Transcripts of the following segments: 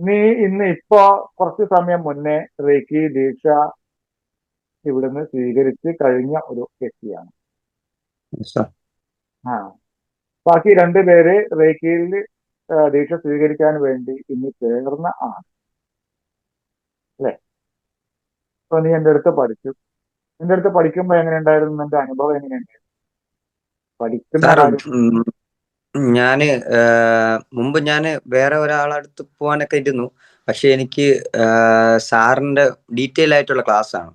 നീ ഇന്ന് ഇപ്പോ കുറച്ച് സമയം മുന്നേ റേക്കി ദീക്ഷ ഇവിടുന്ന് സ്വീകരിച്ച് കഴിഞ്ഞ ഒരു വ്യക്തിയാണ്. ആ. ബാക്കി രണ്ടുപേര് റേക്കിയിൽ ദീക്ഷ സ്വീകരിക്കാൻ വേണ്ടി ഇന്ന് ചേർന്ന ആണ്. അല്ലെ? അപ്പൊ നീ എന്റെ അടുത്ത് പഠിച്ചു. നിന്റെ അടുത്ത് പഠിക്കുമ്പോ എങ്ങനെ ഉണ്ടായിരുന്നു നിന്റെ അനുഭവം എങ്ങനെയുണ്ടായിരുന്നു? പഠിക്കുന്ന ഞാൻ മുമ്പ് ഞാൻ വേറെ ഒരാളടുത്ത് പോകാനൊക്കെ ഇരുന്നു. പക്ഷെ എനിക്ക് സാറിന്റെ ഡീറ്റെയിൽ ആയിട്ടുള്ള ക്ലാസ് ആണ്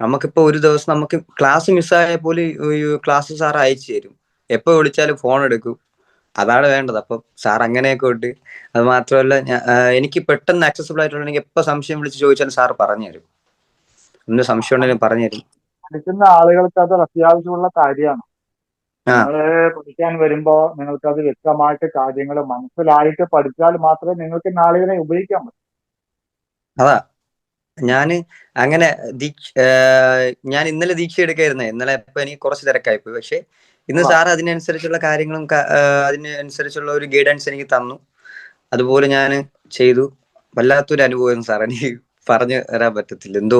നമുക്കിപ്പോ ഒരു ദിവസം നമുക്ക് ക്ലാസ് മിസ്സായ പോലും ക്ലാസ് സാർ അയച്ചു തരും. എപ്പോ വിളിച്ചാലും ഫോൺ എടുക്കും. അതാണ് വേണ്ടത്. അപ്പൊ സാർ അങ്ങനെയൊക്കെ ഉണ്ട്. അത് മാത്രമല്ല എനിക്ക് പെട്ടെന്ന് ആക്സസിബിൾ ആയിട്ടുള്ള എനിക്ക് എപ്പോ സംശയം വിളിച്ച് ചോദിച്ചാലും സാർ പറഞ്ഞു തരും. ഒന്ന് സംശയം ഉണ്ടെങ്കിലും പറഞ്ഞു തരും. ആളുകൾക്ക് അത് അത്യാവശ്യമുള്ള കാര്യമാണ്. നിങ്ങൾ പഠിക്കാൻ വരുമ്പോ നിങ്ങൾക്ക് അത് വ്യക്തമായിട്ട് കാര്യങ്ങൾ മനസ്സിലായിട്ട് പഠിച്ചാൽ മാത്രമേ നിങ്ങൾക്ക് നാളികളെ ഉപയോഗിക്കാൻ പറ്റൂ. അതാ. ഞാൻ അങ്ങനെ ദീക്ഷ ഞാൻ ഇന്നലെ ദീക്ഷ എടുക്കായിരുന്നേ. ഇന്നലെ ഇപ്പൊ എനിക്ക് കുറച്ച് തിരക്കായി പോയി. പക്ഷെ ഇന്ന്. സാർ അതിനനുസരിച്ചുള്ള കാര്യങ്ങളും അതിനനുസരിച്ചുള്ള ഒരു ഗൈഡൻസ് എനിക്ക് തന്നു. അതുപോലെ ഞാൻ ചെയ്തു. വല്ലാത്തൊരു അനുഭവം സാർ എനിക്ക്. പറഞ്ഞു തരാൻ പറ്റത്തില്ല. എന്തോ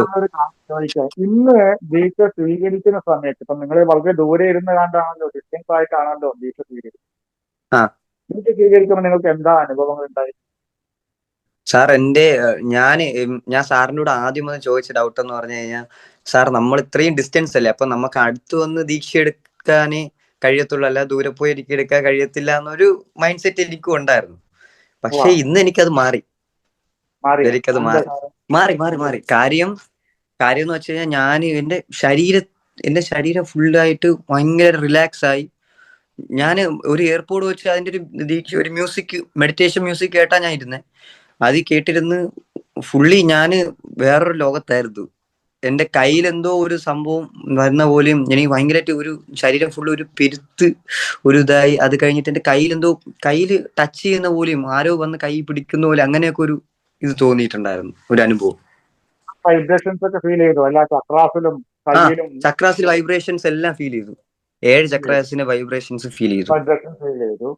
ഇന്ന് ദീക്ഷ സ്വീകരിക്കുന്ന സമയത്ത് ഇപ്പൊ നിങ്ങൾ വളരെ ദൂരെ ഇരുന്ന് കണ്ടാണല്ലോ ഡിസ്റ്റൻസ് ആയിട്ടാണല്ലോ ദീക്ഷ സ്വീകരിക്കുന്നത്. ദീക്ഷ സ്വീകരിക്കുമ്പോൾ നിങ്ങൾക്ക് എന്താ അനുഭവങ്ങൾ ഉണ്ടായി സാർ എന്റെ ഞാൻ ഞാൻ സാറിനോട് കൂടെ ആദ്യം ഒന്ന് ചോദിച്ച ഡൗട്ട് എന്ന് പറഞ്ഞു കഴിഞ്ഞാൽ സാർ നമ്മൾ ഇത്രയും ഡിസ്റ്റൻസ് അല്ലേ? അപ്പൊ നമുക്ക് അടുത്ത് വന്ന് ദീക്ഷ എടുക്കാനേ കഴിയത്തുള്ളൂ. അല്ല ദൂരെ പോയി എനിക്ക് എടുക്കാൻ കഴിയത്തില്ല എന്നൊരു മൈൻഡ് സെറ്റ് എനിക്കും ഉണ്ടായിരുന്നു. പക്ഷെ ഇന്ന് എനിക്കത് മാറി. എനിക്കത് എന്താ മാറി. മാറി മാറി മാറി. കാര്യം കാര്യം എന്ന് വെച്ച് കഴിഞ്ഞാൽ ഞാൻ എന്റെ ശരീര എന്റെ ശരീരം ഫുള്ളായിട്ട് ഭയങ്കര റിലാക്സ് ആയി ഞാൻ ഒരു എയർപോർട്ട് വെച്ച് അതിന്റെ ഒരു ഒരു മ്യൂസിക് മെഡിറ്റേഷൻ മ്യൂസിക് കേട്ടാ ഞാൻ ഇരുന്നേ. അത് കേട്ടിരുന്ന് ഫുള്ളി ഞാൻ വേറൊരു ലോകത്തായിരുന്നു. എന്റെ കയ്യിൽ എന്തോ ഒരു സംഭവം വരുന്ന പോലെയും എനിക്ക് ഭയങ്കരമായിട്ട് ഒരു ശരീരം ഫുള്ള് ഒരു പെരുത്ത് ഒരു ഇതായി. അത് കഴിഞ്ഞിട്ട് എന്റെ കയ്യിൽ എന്തോ കയ്യിൽ ടച്ച് ചെയ്യുന്ന പോലെയും ആരോ വന്ന് കൈ പിടിക്കുന്ന പോലെ അങ്ങനെയൊക്കെ ഒരു ഇത് തോന്നിയിട്ടുണ്ടായിരുന്നു ഒരു അനുഭവം. വൈബ്രേഷൻസ് ഒക്കെ ഫീൽ ചെയ്തു. എല്ലാ ചക്രാസിലും ചക്രാസിൽ വൈബ്രേഷൻസ് എല്ലാം ഫീൽ ചെയ്തു. ഏഴ് ചക്രാസിന്റെ വൈബ്രേഷൻസ് ഫീൽ ചെയ്തു. വൈബ്രേഷൻ ഫീൽ ചെയ്തു.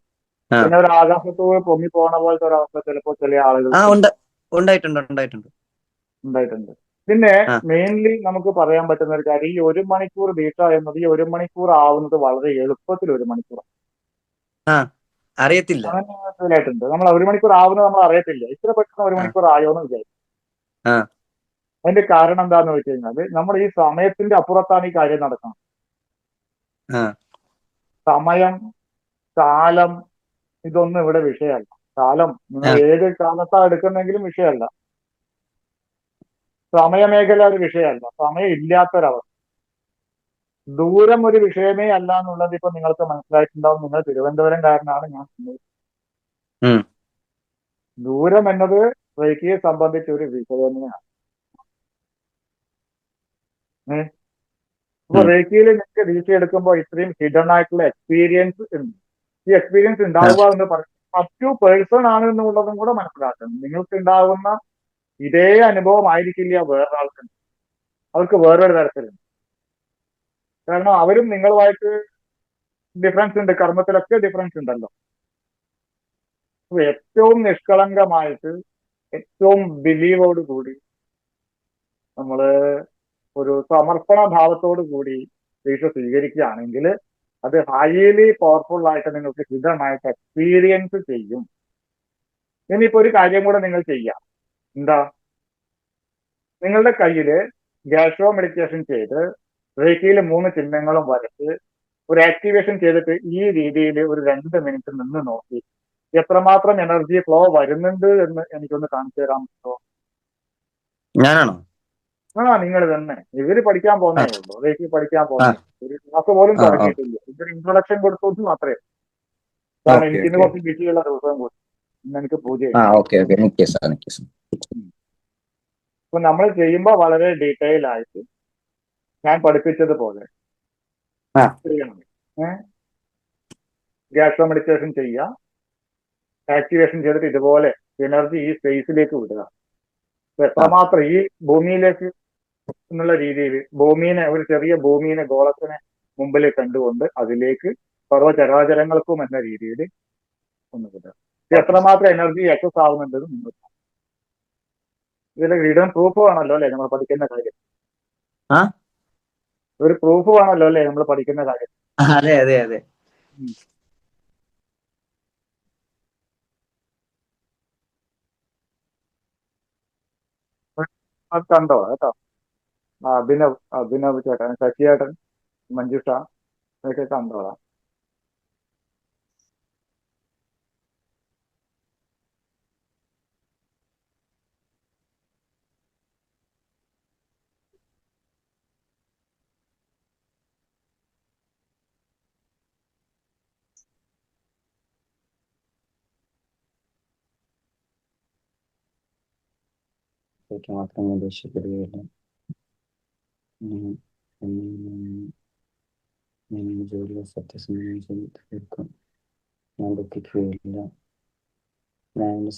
പിന്നെ ഒരു ആകാശത്തൂടെ പൊങ്ങി പോണ പോലത്തെ ഒരു അവസ്ഥ ചിലപ്പോ ചില ആളുകൾ ആ ഉണ്ട്. ഉണ്ടായിട്ടുണ്ട് ഉണ്ടായിട്ടുണ്ട്. ഉണ്ടായിട്ടുണ്ട്. പിന്നെ മെയിൻലി നമുക്ക് പറയാൻ പറ്റുന്ന ഒരു കാര്യം ഈ ഒരു മണിക്കൂർ ദീക്ഷ എന്നത് ഈ ഒരു മണിക്കൂർ ആവുന്നത് വളരെ എളുപ്പത്തിൽ ഒരു മണിക്കൂർ അറിയത്തില്ല. ആയിട്ടുണ്ട് നമ്മൾ ഒരു മണിക്കൂർ ആവുന്നത് നമ്മൾ അറിയത്തില്ല. ഇത്ര പെട്ടെന്ന് ഒരു മണിക്കൂർ ആയോ എന്ന് വിചാരിക്കും. അതിന്റെ കാരണം എന്താന്ന് വെച്ച് കഴിഞ്ഞാൽ നമ്മൾ ഈ സമയത്തിന്റെ അപ്പുറത്താണ് ഈ കാര്യം നടക്കുന്നത്. സമയം കാലം ഇതൊന്നും ഇവിടെ വിഷയമല്ല. കാലം നിങ്ങൾ. ഏത് കാലത്താ എടുക്കുന്നെങ്കിലും വിഷയമല്ല. സമയമേഖല ഒരു വിഷയമല്ല. സമയം ഇല്ലാത്തൊരവസ്ഥ. ദൂരം ഒരു വിഷയമേ അല്ല എന്നുള്ളത് ഇപ്പൊ നിങ്ങൾക്ക് മനസ്സിലായിട്ടുണ്ടാവും. നിങ്ങൾ തിരുവനന്തപുരംകാരനാണ് ഞാൻ. ദൂരം എന്നത് റേക്കിയെ സംബന്ധിച്ച ഒരു വിഷയം തന്നെയാണ് അപ്പൊ റേഖിയിൽ റേക്കിയിൽ നിങ്ങൾക്ക് ദീക്ഷ എടുക്കുമ്പോൾ ഇത്രയും ഹിഡൻ ആയിട്ടുള്ള എക്സ്പീരിയൻസ് ഉണ്ട് ഈ എക്സ്പീരിയൻസ് ഉണ്ടാവുക എന്ന് പറയുന്നത് അപ് ടു പേഴ്സൺ ആണ് എന്നുള്ളതും കൂടെ മനസ്സിലാക്കണം. നിങ്ങൾക്ക് ഉണ്ടാകുന്ന ഇതേ അനുഭവം ആയിരിക്കില്ല വേറൊരാൾക്ക്. അവർക്ക് വേറൊരു തരത്തിലുണ്ട്. കാരണം അവരും നിങ്ങളുമായിട്ട് ഡിഫറൻസ് ഉണ്ട്. കർമ്മത്തിലൊക്കെ ഡിഫറൻസ് ഉണ്ടല്ലോ. ഏറ്റവും നിഷ്കളങ്കമായിട്ട് ഏറ്റവും ബിലീവോട് കൂടി നമ്മൾ ഒരു സമർപ്പണ ഭാവത്തോട് കൂടി ദീക്ഷ സ്വീകരിക്കുകയാണെങ്കിൽ അത് ഹൈലി പവർഫുൾ ആയിട്ട് നിങ്ങൾക്ക് ഹിതമായിട്ട് എക്സ്പീരിയൻസ് ചെയ്യും. ഇനിയിപ്പോ ഒരു കാര്യം കൂടെ നിങ്ങൾ ചെയ്യാം. എന്താ? നിങ്ങളുടെ കയ്യിൽ ഗ്യാസ്ട്രോ മെഡിറ്റേഷൻ ചെയ്ത് റേക്കിയിൽ മൂന്ന് ചിഹ്നങ്ങളും വരച്ച് ഒരു ആക്ടിവേഷൻ ചെയ്തിട്ട് ഈ രീതിയിൽ ഒരു രണ്ട് മിനിറ്റ് നിന്ന് നോക്കി. എത്രമാത്രം എനർജി ഫ്ലോ വരുന്നുണ്ട് എന്ന് എനിക്കൊന്ന് കാണിച്ചു തരാൻ പറ്റുമോ ഞാനാണോ? ആ നിങ്ങൾ തന്നെ. ഇവർ പഠിക്കാൻ പോകുന്നേ ഉള്ളൂ. റേഖയിൽ പഠിക്കാൻ പോകുന്നേ ഒരു ക്ലാസ് പോലും. തുടങ്ങിയിട്ടില്ല. ഇതൊരു ഇൻട്രൊഡക്ഷൻ കൊടുത്തു മാത്രമേ കാരണം എനിക്ക് ഇന്ന് കുറച്ച് ബിസിയുള്ള ദിവസം കൂടി. ഇന്ന് എനിക്ക് പൂജ അപ്പൊ നമ്മൾ ചെയ്യുമ്പോൾ വളരെ ഡീറ്റെയിൽ ആയിട്ട് ഞാൻ പഠിപ്പിച്ചതുപോലെ. ആ. ചെയ്യണം ഏഹ് ഗ്യാസ്ട്രോ മെഡിറ്റേഷൻ ചെയ്യുക ആക്ടിവേഷൻ ചെയ്തിട്ട് ഇതുപോലെ എനർജി ഈ സ്പേസിലേക്ക് വിടുക. എത്രമാത്രം ഈ ഭൂമിയിലേക്ക് എന്നുള്ള രീതിയിൽ ഭൂമിനെ ഒരു ചെറിയ ഭൂമിനെ ഗോളത്തിനെ മുമ്പിൽ കണ്ടുകൊണ്ട് അതിലേക്ക് സർവചരാചരങ്ങൾക്കും എന്ന രീതിയിൽ ഒന്ന് വിടുക. എത്രമാത്രം എനർജി അക്സസ് ആവുന്നുണ്ടെന്ന് നിങ്ങൾ ഇതിൽ ഹിഡൻ പ്രൂഫ് ആണല്ലോ അല്ലെ? നമ്മൾ പഠിക്കുന്ന കാര്യം? ഒരു പ്രൂഫ് വേണമല്ലോ അല്ലേ നമ്മൾ പഠിക്കുന്ന കാര്യം? അതെ അതെ അതെ. അത് കണ്ടോ കേട്ടോ? അഭിനവ് അഭിനവ് ചേട്ടൻ ശശിയേട്ടൻ മഞ്ജുഷ ഇതൊക്കെ കണ്ടോളാം. ഇതൊക്കെ മാത്രം ഉദ്ദേശിക്കുകയില്ല ഉം. ഉം. ഞാൻ ഈ ജോലിയെ സത്യസന്ധമായി ചെയ്ത് തീർക്കും ഞാൻ ദുഃഖിക്കുകയില്ല ഞാൻ എന്റെ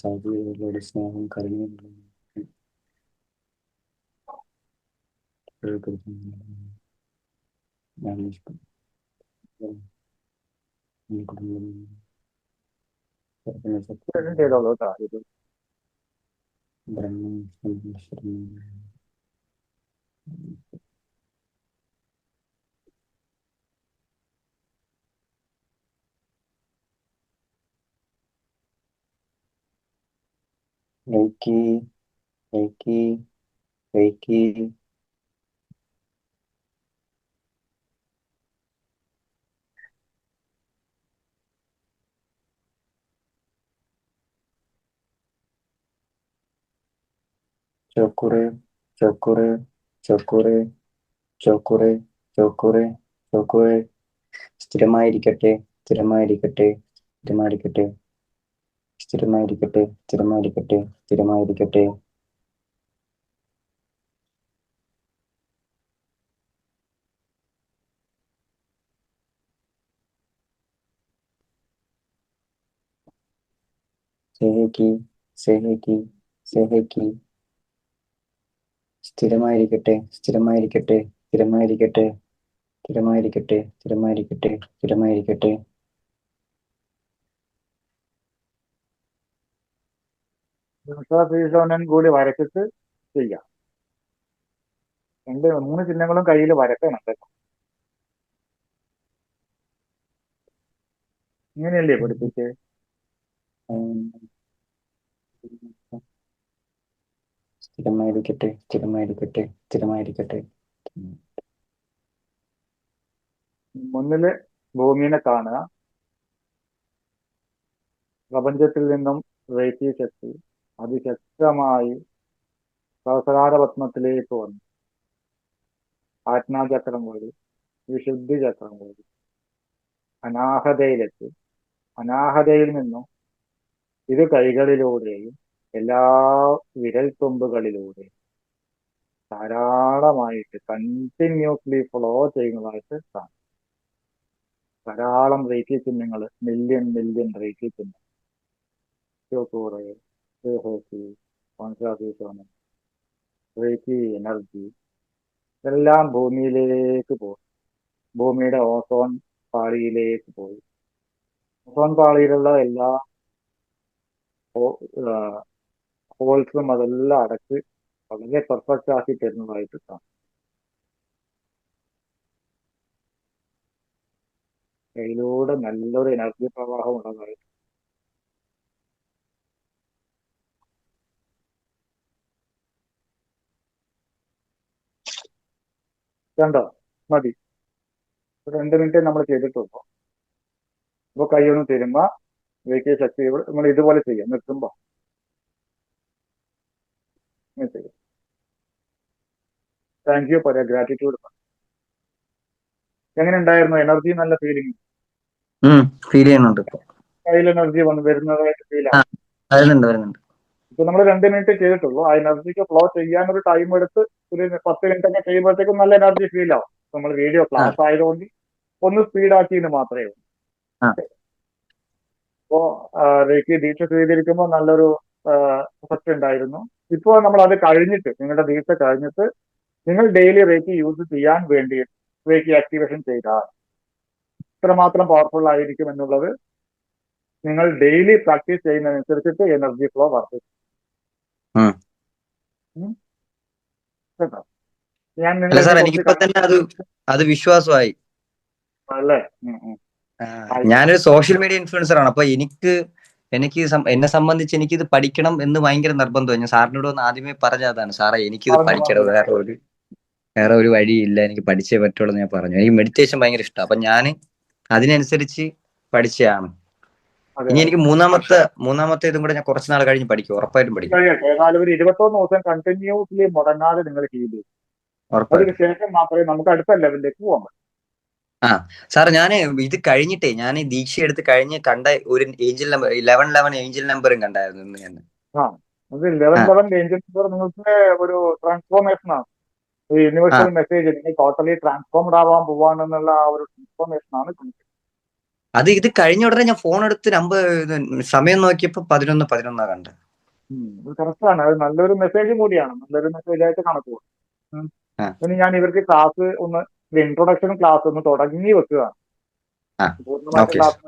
berenang sambil berenang. Reiki, Reiki, Reiki, Chokure, chokure, chokure, chokure, chokure, chokure. സ്ഥിരമായിരിക്കട്ടെ സ്ഥിരമായിരിക്കട്ടെ സ്ഥിരമായിരിക്കട്ടെ. സ്ഥിരമായിരിക്കട്ടെ സ്ഥിരമായിരിക്കട്ടെ സ്ഥിരമായിരിക്കട്ടെ. സേഹയ്ക്ക് സേഹയ്ക്ക് സേഹയ്ക്ക് സ്ഥിരമായിരിക്കട്ടെ സ്ഥിരമായിരിക്കട്ടെ സ്ഥിരമായിരിക്കട്ടെ സ്ഥിരമായിരിക്കട്ടെ സ്ഥിരമായിരിക്കട്ടെ സ്ഥിരമായിരിക്കട്ടെ. കൂടി വരച്ചിട്ട് ചെയ്യാം. രണ്ട് മൂന്ന് ചിഹ്നങ്ങളും കയ്യിൽ വരക്കണം കേട്ടോ ഇങ്ങനെയല്ലേ പഠിപ്പിച്ച്. സ്ഥിരമായിരിക്കട്ടെ സ്ഥിരമായിരിക്കട്ടെ സ്ഥിരമായിരിക്കട്ടെ. മുന്നിൽ ഭൂമിനെ കാണുക. പ്രപഞ്ചത്തിൽ നിന്നും റേറ്റി ശക്തി അതിശക്തമായി സഹസ്രാരപത്മത്തിലേക്ക് വന്നു. ആത്മാചക്രം കൂടി വിശുദ്ധി ചക്രം കൂടി അനാഹതയിലെത്തി. അനാഹതയിൽ നിന്നും ഇരു കൈകളിലൂടെയും എല്ലാ വിരൽത്തുമ്പുകളിലൂടെ ധാരാളമായിട്ട് കണ്ടിന്യൂസ്ലി ഫ്ലോ ചെയ്യുന്നതായിട്ട് കാണാം. ധാരാളം റേറ്റി ചിഹ്നങ്ങൾ മില്യൺ മില്യൺ റേറ്റി ചിഹ്നം ചോക്കൂറ് റേറ്റി എനർജി ഇതെല്ലാം ഭൂമിയിലേക്ക് പോയി. ഭൂമിയുടെ ഓസോൺ പാളിയിലേക്ക് പോയി. ഓസോൺ പാളിയിലുള്ള എല്ലാ ഹോൾസും അതെല്ലാം അടച്ച് വളരെ പെർഫെക്റ്റ് ആക്കി തരുന്നതായിട്ട് കാണാം കയ്യിലൂടെ നല്ലൊരു എനർജി പ്രവാഹം ഉള്ളതായിട്ട് കണ്ടോ? മതി. രണ്ട് മിനിറ്റ് നമ്മൾ ചെയ്തിട്ടുള്ളൂ അപ്പൊ കൈ ഒന്ന് തരുമ്പോ വേക്കിയ ശക്തി നമ്മൾ ഇതുപോലെ ചെയ്യാം. നിർത്തുമ്പോ താങ്ക് യു പറയാ ഗ്രാറ്റിറ്റ്യൂഡ് എങ്ങനെ ഉണ്ടായിരുന്നു? എനർജി നല്ല ഫീലിംഗ് ഫീൽ ചെയ്യുന്നുണ്ട് കയ്യിൽ എനർജി വന്ന് വരുന്നതായിട്ട് ഫീൽ വരുന്നുണ്ട് വരുന്നുണ്ട്. ഇപ്പൊ നമ്മൾ രണ്ട് മിനിറ്റ് ചെയ്തിട്ടുള്ളൂ. ആ എനർജിക്ക് ഫ്ലോ ചെയ്യാൻ ഒരു ടൈം എടുത്ത് ഒരു പത്ത് മിനിറ്റ് ഒക്കെ ചെയ്യുമ്പോഴത്തേക്കും നല്ല എനർജി ഫീൽ ആവും. നമ്മൾ വീഡിയോ ക്ലാസ് ആയതുകൊണ്ട് ഒന്ന് സ്പീഡ് ആക്കിയെന്ന് മാത്രമേ ഉള്ളൂ. അപ്പോ റേക്ക് ദീക്ഷ സ്വീകരിക്കുമ്പോൾ നല്ലൊരു എഫക്റ്റ് ഉണ്ടായിരുന്നു ഇപ്പോൾ നമ്മൾ അത് കഴിഞ്ഞിട്ട് നിങ്ങളുടെ ദീക്ഷ കഴിഞ്ഞിട്ട് നിങ്ങൾ ഡെയിലി റേക്ക് യൂസ് ചെയ്യാൻ വേണ്ടി റേക്ക് ആക്ടിവേഷൻ ചെയ്താൽ ഇത്രമാത്രം പവർഫുൾ ആയിരിക്കും എന്നുള്ളത് നിങ്ങൾ ഡെയിലി പ്രാക്ടീസ് ചെയ്യുന്നതനുസരിച്ചിട്ട് എനർജി ഫ്ലോ വർദ്ധിക്കും. ഞാൻ അത് വിശ്വാസമായി. അല്ലേ. ഞാനൊരു സോഷ്യൽ മീഡിയ ഇൻഫ്ലുവൻസർ ആണ്. അപ്പൊ എനിക്ക് എനിക്ക് എന്നെ സംബന്ധിച്ച് എനിക്കിത് പഠിക്കണം എന്ന് ഭയങ്കര നിർബന്ധമാണ് ഞാൻ സാറിനോട് ഒന്ന് ആദ്യമേ പറഞ്ഞ അതാണ്. സാറേ എനിക്കിത് പഠിക്കണം. വേറെ ഒരു വേറെ ഒരു വഴിയില്ല. എനിക്ക് പഠിച്ചേ പറ്റുള്ളൂ ഞാൻ പറഞ്ഞു. എനിക്ക് മെഡിറ്റേഷൻ ഭയങ്കര ഇഷ്ടമാണ് അപ്പൊ ഞാൻ അതിനനുസരിച്ച് പഠിച്ചതാണ്. ഇനി എനിക്ക് മൂന്നാമത്തെ മൂന്നാമത്തെ ഇതും കൂടെ ഞാൻ കുറച്ച് നാൾ കഴിഞ്ഞ് പഠിക്കും. ഉറപ്പായിട്ടും പഠിക്കും. കഴിയട്ടെ. ഏതായാലും ഒരു ഇരുപത്തൊന്ന് ദിവസം കണ്ടിന്യൂസ്ലി മുടങ്ങാതെ നിങ്ങൾ ഉറപ്പായിട്ടും. ശേഷം മാത്രമേ നമുക്ക് അടുത്ത ലെവലിലേക്ക് പോകാൻ പറ്റൂ. സാർ ഞാൻ ഇത് കഴിഞ്ഞിട്ടേ ഞാൻ ദീക്ഷ എടുത്ത് കഴിഞ്ഞ് കണ്ട ഒരു angel number eleven eleven angel നമ്പറും കണ്ടായിരുന്നു ഇന്ന് ഞാൻ. അത് ലെവൻ ആ. ലെവൻ ഏഞ്ചൽ നിങ്ങൾക്ക് ഒരു ട്രാൻസ്ഫോർമേഷൻ ആണ്. ഈ യൂണിവേഴ്സൽ മെസ്സേജ് നിങ്ങൾ ടോട്ടലി ട്രാൻസ്ഫോംഡ് ആവാൻ പോവാണെന്നുള്ള ആ ഒരു ട്രാൻസ്ഫോർമേഷൻ ആണ്. അത് ഇത് കഴിഞ്ഞ ഉടനെ ഞാൻ ഫോൺ എടുത്ത് നമ്പർ സമയം നോക്കിയപ്പോ പതിനൊന്ന് പതിനൊന്നാ കണ്ട് ഉം. അത് കറക്റ്റ് ആണ്. അത് നല്ലൊരു മെസ്സേജ് കൂടിയാണ്. നല്ലൊരു മെസ്സേജ് ആയിട്ട് കണക്ക് പോകും ഇനി ഞാൻ ഇവർക്ക് ക്ലാസ് ഒന്ന് ഇൻട്രൊഡക്ഷൻ ക്ലാസ് ഒന്ന് തുടങ്ങി. പൂർണമായിട്ട്. ക്ലാസ്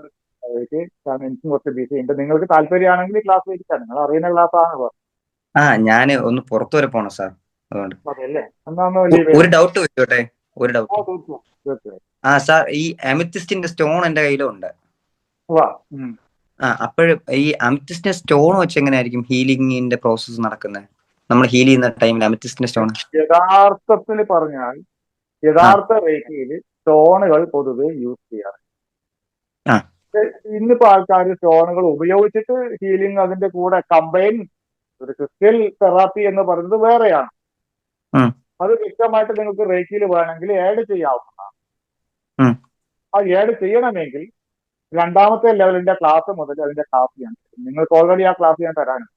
എനിക്കും കുറച്ച് ബിസി ഉണ്ട്. നിങ്ങൾക്ക് താല്പര്യമാണെങ്കിൽ ക്ലാസ് ഇരിക്കാം നിങ്ങൾ അറിയുന്ന ക്ലാസ് ആണ് ആ ഞാൻ ഒന്ന് പുറത്തു വരെ പോണം സാർ. ഒരു ഡൗട്ട് ചോദിച്ചോട്ടെ? ഒരു ഡൗട്ട് ആ സാർ ഈ അമിത്തിസ്റ്റിന്റെ സ്റ്റോൺ എന്റെ കയ്യിലുണ്ട് ആ അപ്പോഴും ഈ അമിത്തിസ്റ്റിന്റെ സ്റ്റോൺ വെച്ച് എങ്ങനെയായിരിക്കും ഹീലിംഗിന്റെ പ്രോസസ് നടക്കുന്നത്? നമ്മൾ ഹീൽ ചെയ്യുന്ന ടൈമിൽ അമിത്തിസ്റ്റിന്റെ സ്റ്റോൺ യഥാർത്ഥത്തിൽ പറഞ്ഞാൽ യഥാർത്ഥ റേഖയിൽ സ്റ്റോണുകൾ പൊതുവെ യൂസ് ചെയ്യാറ്. ഇന്നിപ്പോ ആൾക്കാർ സ്റ്റോണുകൾ ഉപയോഗിച്ചിട്ട് ഹീലിംഗ് അതിന്റെ കൂടെ കമ്പൈൻ ഒരു ക്രിസ്ത്യൽ തെറാപ്പി എന്ന് പറയുന്നത് വേറെയാണ്. അത് വ്യക്തമായിട്ട് നിങ്ങൾക്ക് റേക്കിയിൽ വേണമെങ്കിൽ ആഡ് ചെയ്യാവുന്നതാണ്. അത് ആഡ് ചെയ്യണമെങ്കിൽ രണ്ടാമത്തെ ലെവലിന്റെ ക്ലാസ് മുതൽ അതിന്റെ ക്ലാസ് ഞാൻ നിങ്ങൾക്ക് ഓൾറെഡി ആ ക്ലാസ് ഞാൻ തരാനുണ്ട്.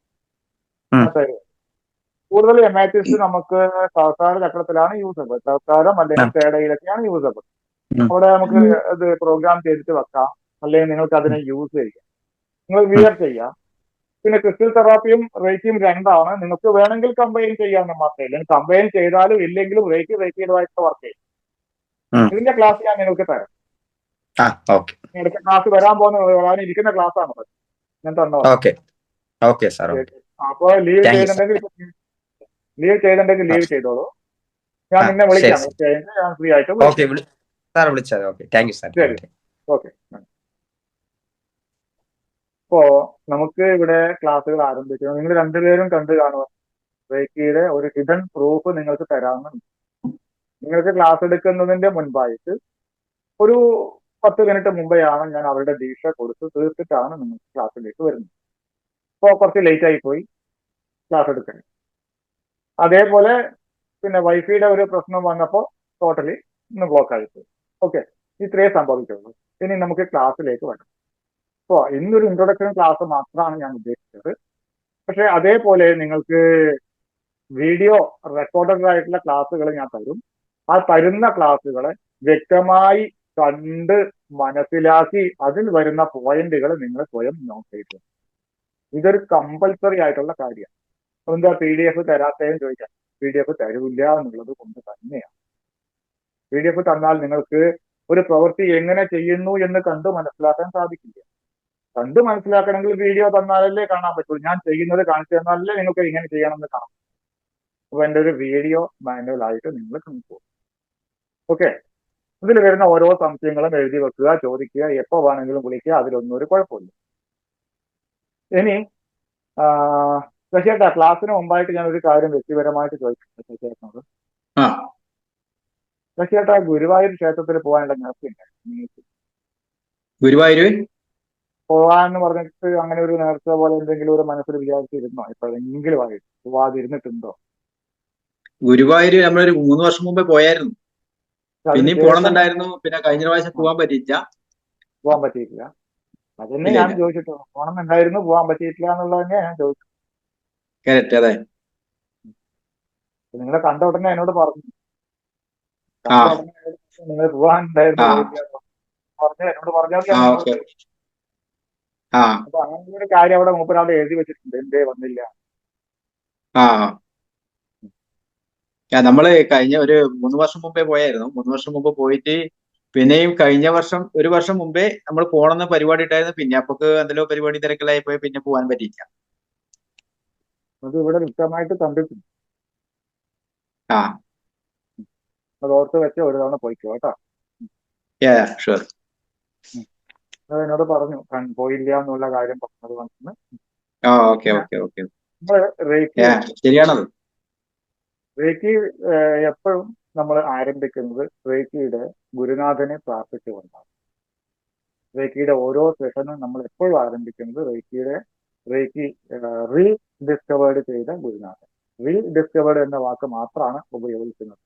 കൂടുതൽ എമാറ്റിസ്റ്റ് നമുക്ക് സർക്കാർ ചക്രത്തിലാണ് യൂസബിൾ സർക്കാരും അല്ലെങ്കിൽ തേടയിലൊക്കെയാണ് യൂസബിൾ. അവിടെ നമുക്ക് ഇത് പ്രോഗ്രാം ചെയ്തിട്ട് വെക്കാം. അല്ലെങ്കിൽ നിങ്ങൾക്ക് അതിനെ യൂസ് ചെയ്യാം. നിങ്ങൾ വിയർ ചെയ്യാം. പിന്നെ ക്രിസ്റ്റൽ തെറാപ്പിയും റേക്കിയും രണ്ടാണ്. നിങ്ങൾക്ക് വേണമെങ്കിൽ കമ്പൈൻ ചെയ്യാമെന്ന് മാത്രമേ കമ്പൈൻ ചെയ്താലും ഇല്ലെങ്കിലും റേക്കി റേക്കിയുമായിട്ട് വർക്ക് ചെയ്യും. ഇതിന്റെ ക്ലാസ് ഞാൻ നിങ്ങൾക്ക് തരാം. അടുത്ത ക്ലാസ് വരാൻ പോകുന്ന വരാനിരിക്കുന്ന ക്ലാസ് ആണ്. ഞാൻ തന്നോ ഓക്കെ സാർ അപ്പൊ ലീവ് ചെയ്യുന്നുണ്ടെങ്കിൽ ലീവ് ചെയ്തിട്ടുണ്ടെങ്കിൽ ലീവ് ചെയ്തോളൂ. ഞാൻ നിന്നെ വിളിക്കാം ഞാൻ ഫ്രീ ആയിട്ട് സാർ വിളിച്ചത് ഓക്കെ താങ്ക് യു സാർ ശരി. ഓക്കെ ഇപ്പോ നമുക്ക് ഇവിടെ ക്ലാസ്സുകൾ ആരംഭിക്കണം നിങ്ങൾ രണ്ടുപേരും കണ്ടു കാണുക. റേക്കിയുടെ ഒരു ഹിഡൻ പ്രൂഫ് നിങ്ങൾക്ക് തരാമെന്നുണ്ട് നിങ്ങൾക്ക് ക്ലാസ് എടുക്കുന്നതിന്റെ മുൻപായിട്ട് ഒരു പത്ത് മിനിറ്റ് മുമ്പെയാണ് ഞാൻ അവരുടെ ദീക്ഷ കൊടുത്ത് തീർത്തിട്ടാണ് നിങ്ങൾക്ക് ക്ലാസ്സിലേക്ക് വരുന്നത്. അപ്പോൾ കുറച്ച് ലേറ്റ് ആയി പോയി. ക്ലാസ് എടുക്കണം അതേപോലെ പിന്നെ വൈഫൈയുടെ ഒരു പ്രശ്നം വന്നപ്പോൾ ടോട്ടലി ഇന്ന് ബ്ലോക്ക് ആയിപ്പോയി. ഓക്കെ ഇത്രയേ സംഭവിക്കുള്ളൂ. ഇനി നമുക്ക് ക്ലാസ്സിലേക്ക് വരാം. അപ്പോൾ ഇന്നൊരു ഇൻട്രൊഡക്ഷൻ ക്ലാസ് മാത്രമാണ് ഞാൻ ഉദ്ദേശിച്ചത്. പക്ഷെ അതേപോലെ നിങ്ങൾക്ക് വീഡിയോ റെക്കോർഡഡ് ആയിട്ടുള്ള ക്ലാസ്സുകൾ ഞാൻ തരും. ആ തരുന്ന ക്ലാസ്സുകളെ വ്യക്തമായി കണ്ട് മനസ്സിലാക്കി അതിൽ വരുന്ന പോയിന്റുകൾ നിങ്ങൾ സ്വയം നോട്ട് ചെയ്തു ഇതൊരു കമ്പൽസറി ആയിട്ടുള്ള കാര്യമാണ്. എന്താ പി ഡി എഫ് തരാത്തേന്ന് ചോദിക്കാം. പി ഡി എഫ് തരൂല്ല എന്നുള്ളത് കൊണ്ട് തന്നെയാണ്. പി ഡി എഫ് തന്നാൽ നിങ്ങൾക്ക് ഒരു പ്രവൃത്തി എങ്ങനെ ചെയ്യുന്നു എന്ന് കണ്ട് മനസ്സിലാക്കാൻ സാധിക്കില്ല. കണ്ട് മനസ്സിലാക്കണമെങ്കിൽ വീഡിയോ തന്നാലല്ലേ കാണാൻ പറ്റുള്ളൂ ഞാൻ ചെയ്യുന്നത് കാണിച്ചു തന്നാലല്ലേ നിങ്ങൾക്ക് ഇങ്ങനെ ചെയ്യണമെന്ന് കാണാം അപ്പൊ എന്റെ ഒരു വീഡിയോ മാനുവൽ ആയിട്ട് നിങ്ങൾ കണ്ടു. ഓക്കെ ഇതിൽ വരുന്ന ഓരോ സംശയങ്ങളും എഴുതി വെക്കുക ചോദിക്കുക എപ്പോ വേണമെങ്കിലും വിളിക്കുക അതിലൊന്നും ഒരു കുഴപ്പമില്ല. ഇനി ശശിയേട്ടാ ക്ലാസ്സിന് മുമ്പായിട്ട് ഞാൻ ഒരു കാര്യം വ്യക്തിപരമായിട്ട് ചോദിക്കുന്നു ശശിയേട്ടനോട് ശശിയേട്ടാ ഗുരുവായൂർ ക്ഷേത്രത്തിൽ പോകാനുള്ള നേർച്ചയുണ്ട് ഗുരുവായൂർ പോവാൻ പോവാന്ന് പറഞ്ഞിട്ട് അങ്ങനെ ഒരു നേർച്ച പോലെ എന്തെങ്കിലും ഒരു മനസ്സിൽ വിചാരിച്ചിരുന്നോ? എപ്പോഴെങ്കിലും ആയിട്ട് പോവാതിരുന്നിട്ടുണ്ടോ? ഗുരുവായൂർ നമ്മളൊരു മൂന്ന് വർഷം മുമ്പേ പോയായിരുന്നു. പിന്നെ പോണെന്നുണ്ടായിരുന്നു പിന്നെ കഴിഞ്ഞ പ്രാവശ്യം പോവാൻ പറ്റിയില്ല പോവാൻ പറ്റിയിട്ടില്ല. അതന്നെ ഞാൻ. ചോദിച്ചിട്ടുള്ളൂ. പോകണമെന്നുണ്ടായിരുന്നു പോകാൻ പറ്റിയിട്ടില്ല എന്നുള്ളത് ഞാൻ ചോദിച്ചത്. കറക്റ്റ് അതെ. നിങ്ങളെ കണ്ട ഉടനെ എന്നോട് പറഞ്ഞു. നിങ്ങൾ ആ. പറഞ്ഞു എന്നോട് പറഞ്ഞാൽ അപ്പൊ അങ്ങനെ ഒരു കാര്യം അവിടെ മൂപ്പരാളുടെ എഴുതി വെച്ചിട്ടുണ്ട്. എന്തേ വന്നില്ല. ആ, നമ്മൾ കഴിഞ്ഞ ഒരു മൂന്ന് വർഷം മുമ്പേ പോയായിരുന്നു. മൂന്ന് വർഷം മുമ്പ് പോയിട്ട് പിന്നെയും കഴിഞ്ഞ വർഷം ഒരു വർഷം മുമ്പേ നമ്മൾ പോണെന്ന പരിപാടി ഉണ്ടായിരുന്നു. പിന്നെ അപ്പൊക്ക് എന്തെല്ലോ പരിപാടി തിരക്കിലായി പോയി പിന്നെ പോകാൻ പറ്റിയില്ല. അത് ഇവിടെ വ്യക്തമായിട്ട് കണ്ടിട്ടുണ്ട്. ആ. അത് ഓർത്ത് വെച്ച ഒരു തവണ പോയിക്കോ കേട്ടോ? അത് എന്നോട് പറഞ്ഞു പോയില്ല എന്നുള്ള കാര്യം പറഞ്ഞത് നമ്മൾ റേക്കി ശരിയാണത്. റേക്കി എപ്പോഴും നമ്മൾ ആരംഭിക്കുന്നത് റേക്കിയുടെ ഗുരുനാഥനെ പ്രാർത്ഥിച്ചുകൊണ്ടാണ്. റേക്കിയുടെ ഓരോ സെഷനും നമ്മൾ എപ്പോഴും ആരംഭിക്കുന്നത് റേക്കിയുടെ റേക്കി റീ ഡിസ്കവേർഡ് ചെയ്ത ഗുരുനാഥൻ. റീ ഡിസ്കവേർഡ് എന്ന വാക്ക് മാത്രമാണ് ഉപയോഗിക്കുന്നത്.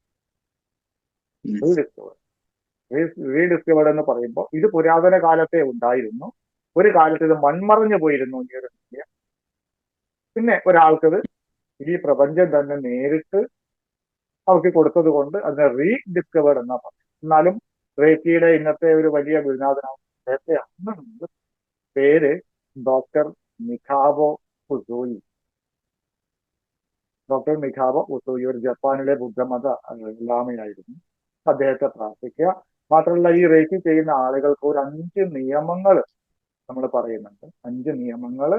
ഉം. റീ ഡിസ്കവേർഡ് റീ ഡിസ്കവേർഡ് എന്ന് പറയുമ്പോൾ ഇത് പുരാതന കാലത്തെ ഉണ്ടായിരുന്നു. ഒരു കാലത്ത് ഇത് മൺമറഞ്ഞു പോയിരുന്നു ഈ ഒരു വിദ്യ പിന്നെ ഒരാൾക്കത് ഈ പ്രപഞ്ചം തന്നെ നേരിട്ട് അവർക്ക് കൊടുത്തത് കൊണ്ട് അതിനെ റീ ഡിസ്കവേർഡ് എന്നാ പറയും. എന്നാലും റേക്കിയുടെ ഇന്നത്തെ ഒരു വലിയ ഗുരുനാഥനാണ് അദ്ദേഹത്തെ അന്ന് പേര് ഡോക്ടർ മിഖാവോ ഉസോയി ഡോക്ടർ മിഖാവോ ഉസോയി ഒരു ജപ്പാനിലെ ബുദ്ധമത ലാമയായിരുന്നു അദ്ദേഹത്തെ പ്രാർത്ഥിക്കുക. മാത്രമല്ല ഈ റേക്കി ചെയ്യുന്ന ആളുകൾക്ക് ഒരു അഞ്ച് നിയമങ്ങൾ നമ്മൾ പറയുന്നുണ്ട്. അഞ്ച് നിയമങ്ങൾ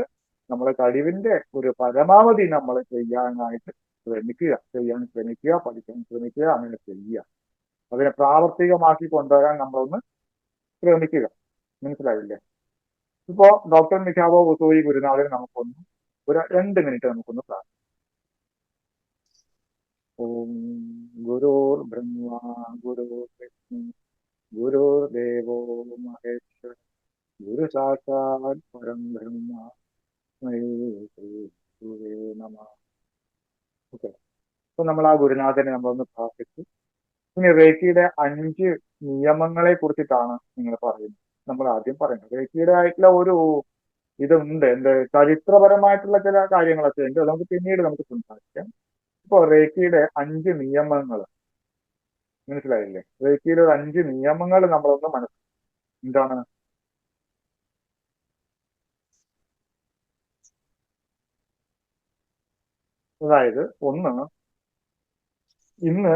നമ്മുടെ കഴിവിന്റെ ഒരു പരമാവധി നമ്മൾ ചെയ്യാനായിട്ട് ശ്രമിക്കുക. ചെയ്യാൻ ശ്രമിക്കുക പഠിക്കാൻ ശ്രമിക്കുക അങ്ങനെ ചെയ്യുക. അതിനെ പ്രാവർത്തികമാക്കി കൊണ്ടുവരാൻ നമ്മളൊന്ന് ശ്രമിക്കുക. മനസ്സിലായില്ലേ? ഇപ്പോ ഡോക്ടർ മിഖാബോ ഉസൂരി ഗുരുനാഥൻ നമുക്കൊന്ന് ഒരു രണ്ട് മിനിറ്റ് നമുക്കൊന്ന് പ്രാർത്ഥിക്കാം ഓം ഗുരുർ ബ്രഹ്മ ഗുരു വിഷ്ണു ഗുരുർ ദേവോ മഹേശ്വര ഗുരു സാക്ഷാത് പരം ബ്രഹ്മ നമ. അപ്പൊ നമ്മൾ ആ ഗുരുനാഥനെ നമ്മളൊന്ന് പ്രാർത്ഥിച്ചു. ഇനി റേക്കിയുടെ അഞ്ച് നിയമങ്ങളെ കുറിച്ചിട്ടാണ് നിങ്ങൾ പറയുന്നത്. നമ്മൾ ആദ്യം പറയുന്നത് റേക്കിയുടെ ആയിട്ടുള്ള ഒരു ഇതുണ്ട്. എന്ത്? ചരിത്രപരമായിട്ടുള്ള ചില കാര്യങ്ങളൊക്കെ ഉണ്ട്. അത് നമുക്ക് പിന്നീട് നമുക്ക് സംസാരിക്കാം. ഇപ്പൊ റേക്കിയുടെ അഞ്ച് നിയമങ്ങൾ. മനസ്സിലായില്ലേ? റേക്കിയിലെ ഒരു അഞ്ച് നിയമങ്ങൾ നമ്മളൊന്ന് മനസ്സിലാക്കി. എന്താണ്? അതായത് ഒന്ന് ഇന്ന്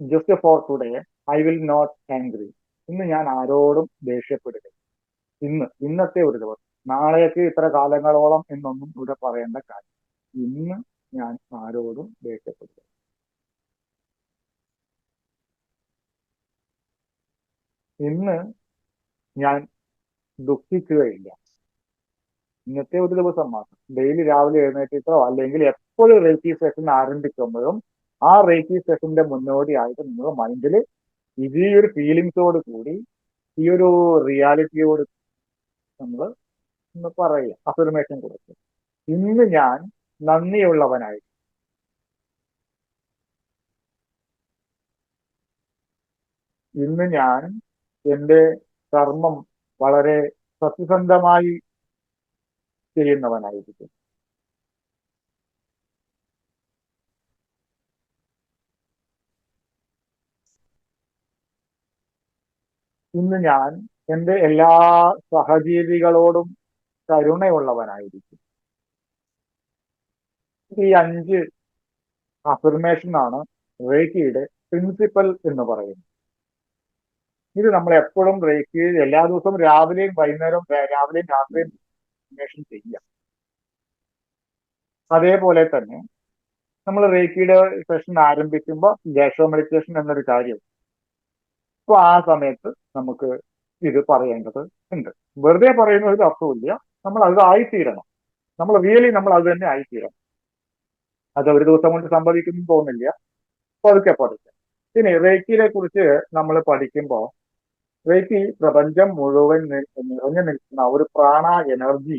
just for today I will not angry ഇന്ന് ഞാൻ ആരോടും ദേഷ്യപ്പെടുക ഇന്ന് ഇന്നത്തെ ഒരു ദിവസം. നാളേക്ക് ഇത്ര കാലങ്ങളോളം എന്നൊന്നും ഇവിടെ പറയേണ്ട കാര്യം. ഇന്ന് ഞാൻ ആരോടും ദേഷ്യപ്പെടുക ഇന്ന് ഞാൻ ദുഃഖിക്കുകയില്ല. ഇന്നത്തെ ഒരു ദിവസം മാത്രം. ഡെയിലി രാവിലെ എഴുന്നേറ്റിട്ടോ അല്ലെങ്കിൽ എപ്പോഴും റേക്കി സെഷൻ ആരംഭിക്കുമ്പോഴും ആ റേക്കി സെഷന്റെ മുന്നോടിയായിട്ട് നിങ്ങൾ മൈൻഡിൽ ഇത് ഈ ഒരു ഫീലിങ്സോട് കൂടി ഈ ഒരു റിയാലിറ്റിയോട് നമ്മൾ പറയുക. അഫർമേഷൻ കൊടുക്കുക. ഇന്ന് ഞാൻ നന്ദിയുള്ളവനായി. ഇന്ന് ഞാൻ എന്റെ കർമ്മം വളരെ സത്യസന്ധമായി ചെയ്യുന്നവനായിരിക്കും. ഇന്ന് ഞാൻ എന്റെ എല്ലാ സഹജീവികളോടും കരുണയുള്ളവനായിരിക്കും. ഈ അഞ്ച് അഫർമേഷൻ ആണ് റേക്കിയുടെ പ്രിൻസിപ്പൽ എന്ന് പറയുന്നത്. ഇത് നമ്മൾ എപ്പോഴും റേക്കി എല്ലാ ദിവസവും രാവിലെയും വൈകുന്നേരവും രാവിലെയും രാത്രിയും അഫർമേഷൻ ചെയ്യാം അതേപോലെ തന്നെ നമ്മൾ റേക്കിയുടെ സെഷൻ ആരംഭിക്കുമ്പോൾ ജേഷോ മെഡിറ്റേഷൻ എന്നൊരു കാര്യം അപ്പൊ ആ സമയത്ത് നമുക്ക് ഇത് പറയേണ്ടത് ഉണ്ട്. വെറുതെ പറയുന്നതിൽ അർത്ഥമില്ല നമ്മൾ അത് ആയിത്തീരണം. നമ്മൾ റിയലി നമ്മൾ അത് തന്നെ ആയിത്തീരണം. അത് ഒരു ദിവസം കൊണ്ട് സംഭവിക്കുന്നു തോന്നില്ല പതുക്കെ പതുക്കെ. പിന്നെ റേക്കിയെ കുറിച്ച് നമ്മൾ പഠിക്കുമ്പോൾ റേക്കി പ്രപഞ്ചം മുഴുവൻ നിറഞ്ഞു നിൽക്കുന്ന ഒരു പ്രാണ എനർജി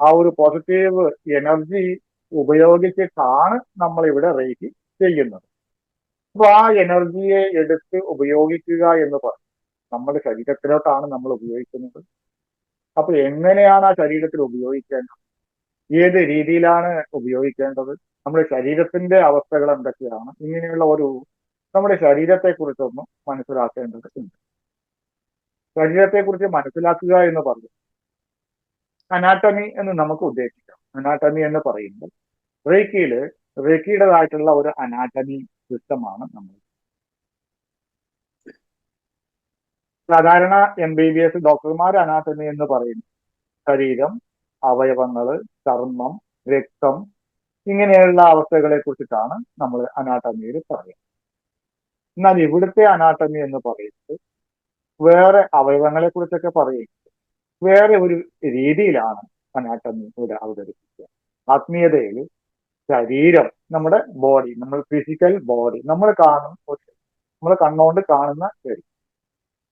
ആ ഒരു പോസിറ്റീവ് എനർജി ഉപയോഗിച്ചിട്ടാണ് നമ്മൾ ഇവിടെ റേക്കി ചെയ്യുന്നത്. അപ്പൊ ആ എനർജിയെ എടുത്ത് ഉപയോഗിക്കുക എന്ന് പറയും നമ്മുടെ ശരീരത്തിലോട്ടാണ് നമ്മൾ ഉപയോഗിക്കുന്നത്. അപ്പൊ എങ്ങനെയാണ് ആ ശരീരത്തിൽ ഉപയോഗിക്കേണ്ടത്? ഏത് രീതിയിലാണ് ഉപയോഗിക്കേണ്ടത്? നമ്മുടെ ശരീരത്തിന്റെ അവസ്ഥകൾ എന്തൊക്കെയാണ്? ഇങ്ങനെയുള്ള ഒരു നമ്മുടെ ശരീരത്തെ കുറിച്ചൊന്നും മനസ്സിലാക്കേണ്ടത് ഉണ്ട്. ശരീരത്തെ കുറിച്ച് മനസ്സിലാക്കുക എന്ന് പറഞ്ഞു അനാട്ടമി എന്ന് നമുക്ക് ഉദ്ദേശിക്കാം. അനാട്ടമി എന്ന് പറയുമ്പോൾ റേക്കിയിൽ റേക്കിയുടേതായിട്ടുള്ള ഒരു അനാട്ടമി സിസ്റ്റമാണ് നമ്മൾ. സാധാരണ എം ബി ബി എസ് ഡോക്ടർമാർ അനാട്ടമി എന്ന് പറയുന്നു ശരീരം അവയവങ്ങൾ ചർമ്മം രക്തം ഇങ്ങനെയുള്ള അവസ്ഥകളെ കുറിച്ചിട്ടാണ് നമ്മൾ അനാട്ടമിയിൽ പറയുന്നത്. എന്നാൽ ഇവിടുത്തെ അനാട്ടമി എന്ന് പറയുന്നത് വേറെ അവയവങ്ങളെ കുറിച്ചൊക്കെ പറയുന്നത് വേറെ ഒരു രീതിയിലാണ് അനാട്ടമി ഇവിടെ അവതരിപ്പിക്കുക. ആത്മീയതയിൽ ശരീരം നമ്മുടെ ബോഡി നമ്മൾ ഫിസിക്കൽ ബോഡി നമ്മൾ കാണും നമ്മൾ കണ്ണുകൊണ്ട് കാണുന്ന ശരി.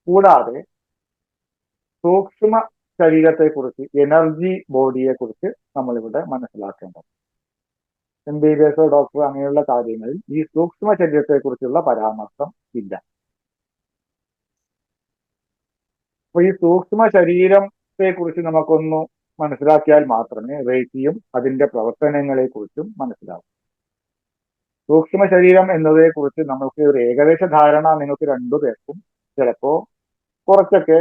കൂടാതെ സൂക്ഷ്മ ശരീരത്തെ കുറിച്ച് എനർജി ബോഡിയെ കുറിച്ച് നമ്മളിവിടെ മനസ്സിലാക്കേണ്ടത്. M B B S doctor അങ്ങനെയുള്ള കാര്യങ്ങളിൽ ഈ സൂക്ഷ്മ ശരീരത്തെ കുറിച്ചുള്ള പരാമർശം ഇല്ല. അപ്പൊ ഈ സൂക്ഷ്മ ശരീരത്തെ കുറിച്ച് നമുക്കൊന്ന് മനസ്സിലാക്കിയാൽ മാത്രമേ റേറ്റിയും അതിന്റെ പ്രവർത്തനങ്ങളെ കുറിച്ചും മനസ്സിലാവൂ. സൂക്ഷ്മ ശരീരം എന്നതിനെ കുറിച്ച് നമ്മൾക്ക് ഒരു ഏകദേശ ധാരണ നിങ്ങൾക്ക് രണ്ടുപേർക്കും ചിലപ്പോ കുറച്ചൊക്കെ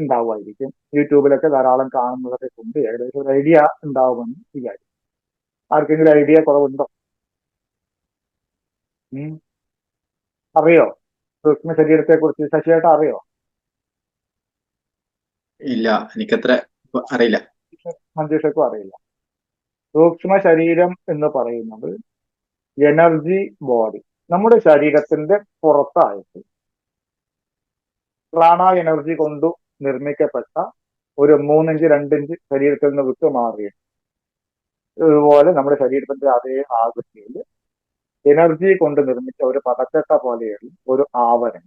ഉണ്ടാവുമായിരിക്കും. യൂട്യൂബിലൊക്കെ ധാരാളം കാണുന്നതൊക്കെ കൊണ്ട് ഏകദേശം ഒരു ഐഡിയ ഉണ്ടാവുമെന്ന് വിചാരിക്കും. ആർക്കെങ്കിലും ഐഡിയ കുറവുണ്ടോ? അറിയോ? സൂക്ഷ്മ ശരീരത്തെ കുറിച്ച് ശശിയായിട്ട് അറിയോ? ഇല്ല എനിക്കത്ര അറിയില്ല. മഞ്ജുഷക്കും അറിയില്ല. സൂക്ഷ്മ ശരീരം എന്ന് പറയുന്നത് എനർജി ബോഡി നമ്മുടെ ശരീരത്തിന്റെ പുറത്തായിട്ട് പ്രാണ എനർജി കൊണ്ട് നിർമ്മിക്കപ്പെട്ട ഒരു മൂന്നിഞ്ച് രണ്ടിഞ്ച് ശരീരത്തിൽ നിന്ന് വിട്ടു മാറിയിട്ട് ഇതുപോലെ നമ്മുടെ ശരീരത്തിന്റെ അതേ ആകൃതിയിൽ എനർജി കൊണ്ട് നിർമ്മിച്ച ഒരു പടച്ചട്ട പോലെയുള്ള ഒരു ആവരണം.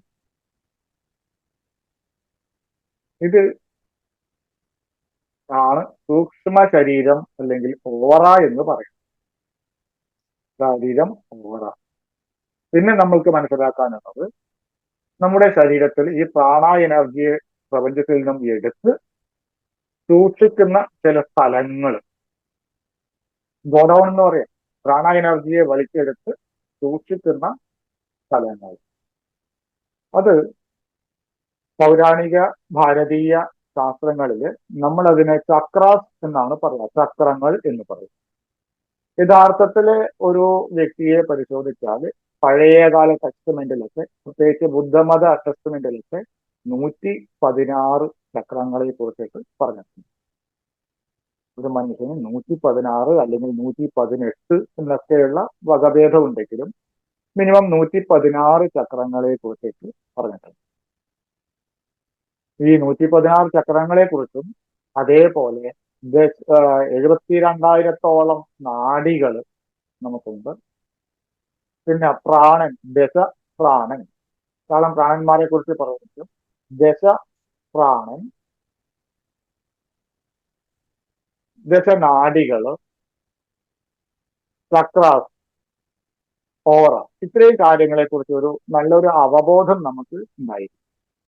ഇത് ആണ് സൂക്ഷ്മ ശരീരം അല്ലെങ്കിൽ ഓറ എന്ന് പറയും ശരീരം ഓറ പിന്നെ നമ്മൾക്ക് മനസ്സിലാക്കാനുള്ളത് നമ്മുടെ ശരീരത്തിൽ ഈ പ്രാണ എനർജിയെ പ്രപഞ്ചത്തിൽ നിന്നും എടുത്ത് സൂക്ഷിക്കുന്ന ചില സ്ഥലങ്ങൾ. ഗോഡൌൺ എന്ന് പറയാം. പ്രാണ എനർജിയെ വലിച്ചെടുത്ത് സൂക്ഷിക്കുന്ന സ്ഥലങ്ങൾ. അത് പൗരാണിക ഭാരതീയ ശാസ്ത്രങ്ങളിൽ നമ്മൾ അതിനെ ചക്രാസ് എന്നാണ് പറയുക. ചക്രങ്ങൾ എന്ന് പറയും. യഥാർത്ഥത്തിൽ ഒരു വ്യക്തിയെ പരിശോധിച്ചാൽ പഴയകാല ടെസ്റ്റ്മെന്റിലൊക്കെ പ്രത്യേകിച്ച് ബുദ്ധമത ടെസ്റ്റ്മെന്റിലൊക്കെ നൂറ്റി പതിനാറ് ചക്രങ്ങളെ കുറിച്ചിട്ട് പറഞ്ഞിട്ടുണ്ട്. ഒരു മനുഷ്യന് നൂറ്റി പതിനാറ് അല്ലെങ്കിൽ നൂറ്റി പതിനെട്ട് എന്നൊക്കെയുള്ള വകഭേദം ഉണ്ടെങ്കിലും മിനിമം നൂറ്റി പതിനാറ് ചക്രങ്ങളെ കുറിച്ചിട്ട് പറഞ്ഞിട്ടുണ്ട്. ഈ നൂറ്റി പതിനാറ് ചക്രങ്ങളെ കുറിച്ചും അതേപോലെ എഴുപത്തി രണ്ടായിരത്തോളം നാടികൾ നമുക്കുണ്ട്. പിന്നെ പ്രാണൻ ദശ പ്രാണൻ. കാരണം പ്രാണന്മാരെ കുറിച്ച് പറയുന്നു. ദശ പ്രാണൻ ദശനാടികൾ ചക്രാസ് ഓറ. ഇത്രയും കാര്യങ്ങളെ കുറിച്ച് ഒരു നല്ലൊരു അവബോധം നമുക്ക് ഉണ്ടായിരിക്കും